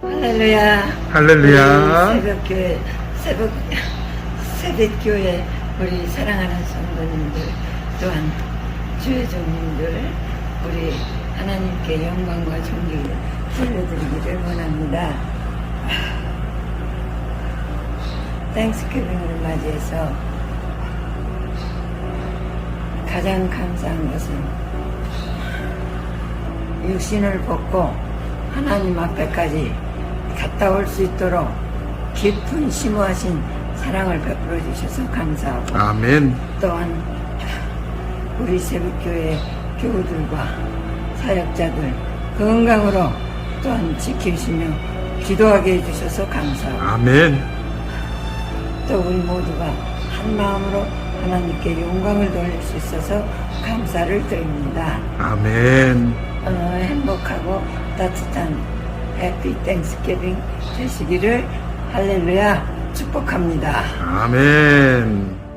할렐루야. 할렐루야. 새벽교회, 새벽, 새벽교회, 우리 사랑하는 성도님들, 또한 주의 종님들, 우리 하나님께 영광과 존귀를 돌려드리기를 원합니다. 땡스기빙을 맞이해서 가장 감사한 것은 육신을 벗고 하나님 앞에까지 갔다 올 수 있도록 깊은 심오하신 사랑을 베풀어 주셔서 감사하고 아멘. 또한 우리 새벽교회 교우들과 사역자들 건강으로 또한 지키시며 기도하게 해주셔서 감사하고 아멘. 또 우리 모두가 한 마음으로 하나님께 영광을 돌릴 수 있어서 감사를 드립니다. 아멘. 어, 행복하고 따뜻한 해피 땡스기빙 되시기를 할렐루야 축복합니다. 아멘.